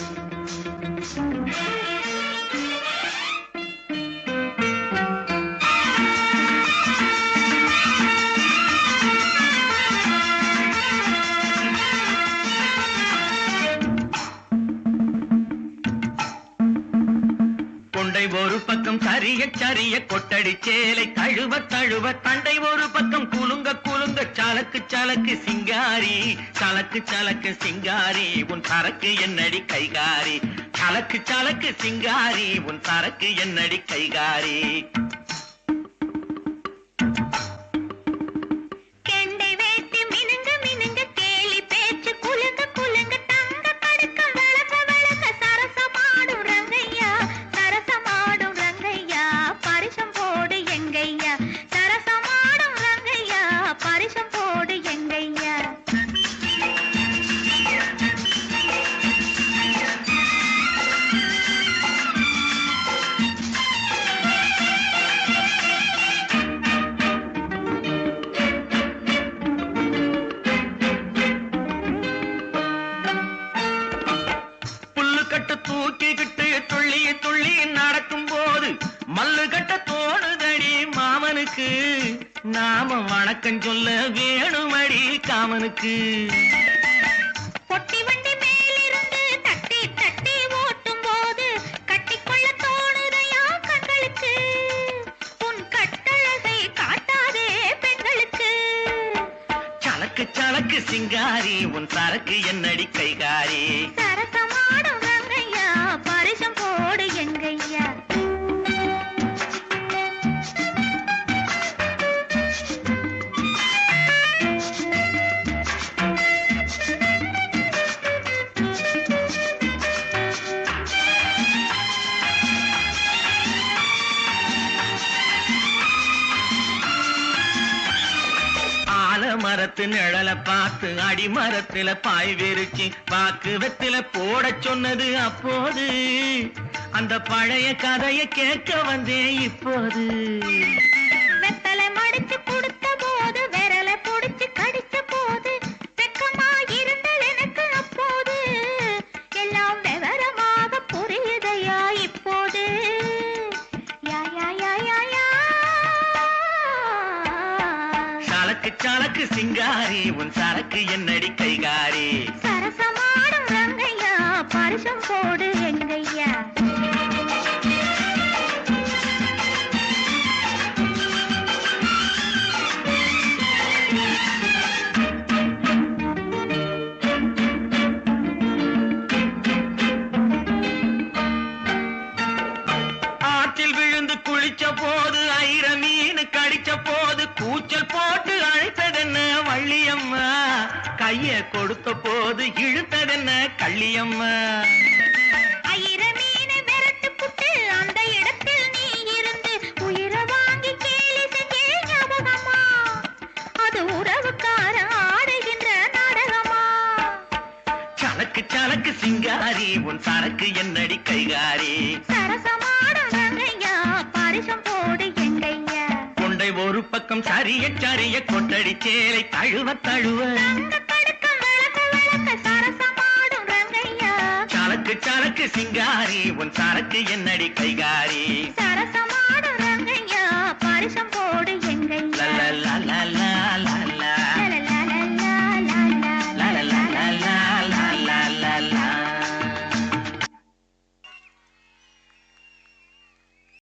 Thank you. கொண்டை ஒரு பக்கம் சரிய சரிய கொட்டடி சேலை தழுவ தழுவ தண்டை ஒரு பக்கம் குலுங்க குலுங்க சலக்கு சலக்கு சிங்காரி சலக்கு சலக்கு சிங்காரி உன் சரக்கு என்னடி கைகாரி? சலக்கு சலக்கு சிங்காரி உன் சரக்கு என்னடி கைகாரி? துள்ளி துள்ளி நடக்கும் போது மல்லு கட்ட தோணுதடி மாமனுக்கு. நாம வணக்கம் சொல்ல வேணுமடி காமனுக்கு. பொட்டி வண்டி மேலிருந்து தட்டி தட்டி ஓட்டும் போது கட்டிக்கொள்ள தோணுதையா கண்களுக்கு? உன் கட்டழகை காட்டாதே பெண்களுக்கு. சலக்கு சலக்கு சிங்காரி உன் சரக்கு என்னடி கைகாரி? சரசமாடும் மரத்து நிழல பார்த்து அடிமரத்துல பாய் விரிச்சு பாக்குவத்துல போட சொன்னது அப்போது. அந்த பழைய கதைய கேட்க வந்தேன் இப்போது. சரக்கு சலக்கு சிங்காரி உன் சரக்கு என்னடி கைகாரி? சரசமாடும் ரங்கையா பரிசம் போடு எங்கையா குளிச்ச போது ஐர மீன் கடிச்ச போது கூச்சல் போட்டு அழைத்ததென்ன வள்ளியம்மா? கைய கொடுத்த போது இழுத்ததென்ன கள்ளியம்மா? சலக்கு சிங்காரி உன் சரக்கு என்னடி கைகாரி? சரசமாடும் பக்கம் சரிய சரிய கொட்டடி சேலை தழுவ தழுவ. சலக்கு சலக்கு சிங்காரி உன் சரக்கு என்னடி கைகாரி. சரசமாடும்